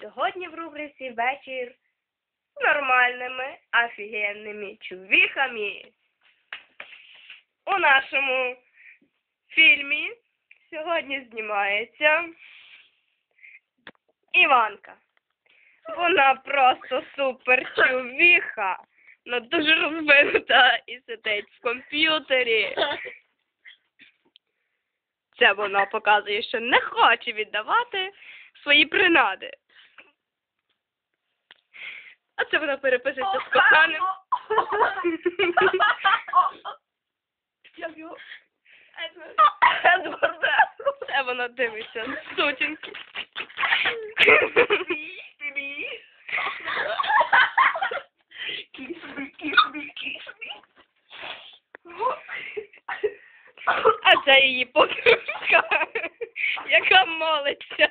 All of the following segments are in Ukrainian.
Сьогодні в рубриці вечір з нормальними офігенними чувіхами. У нашому фільмі сьогодні знімається Іванка. Вона просто супер чувіха, вона дуже розвинута і сидить в комп'ютері. Це вона показує, що не хоче віддавати свої принади. Це вона переписується з коханим. Як його? Едварда. Це вона дивиться з сутінки. А це її подружка, яка молиться.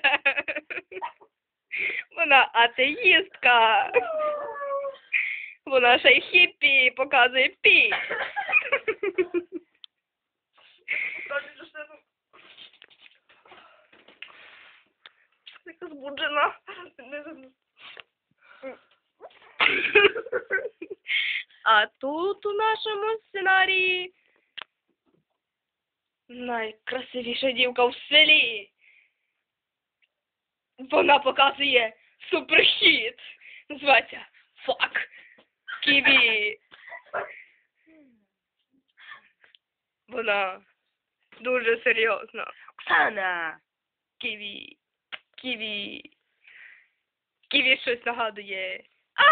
Вона атеїстка. Вона ще й хіппі показує піч. Яка збуджена. А тут у нашому сценарії найкрасивіша дівка в селі. Вона показує суперхіт. Називається Ківі. Вона дуже серйозна. Оксана. Ківі. Ківі. Ківі щось нагадує. А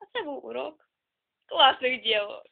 А це був урок класних дівок.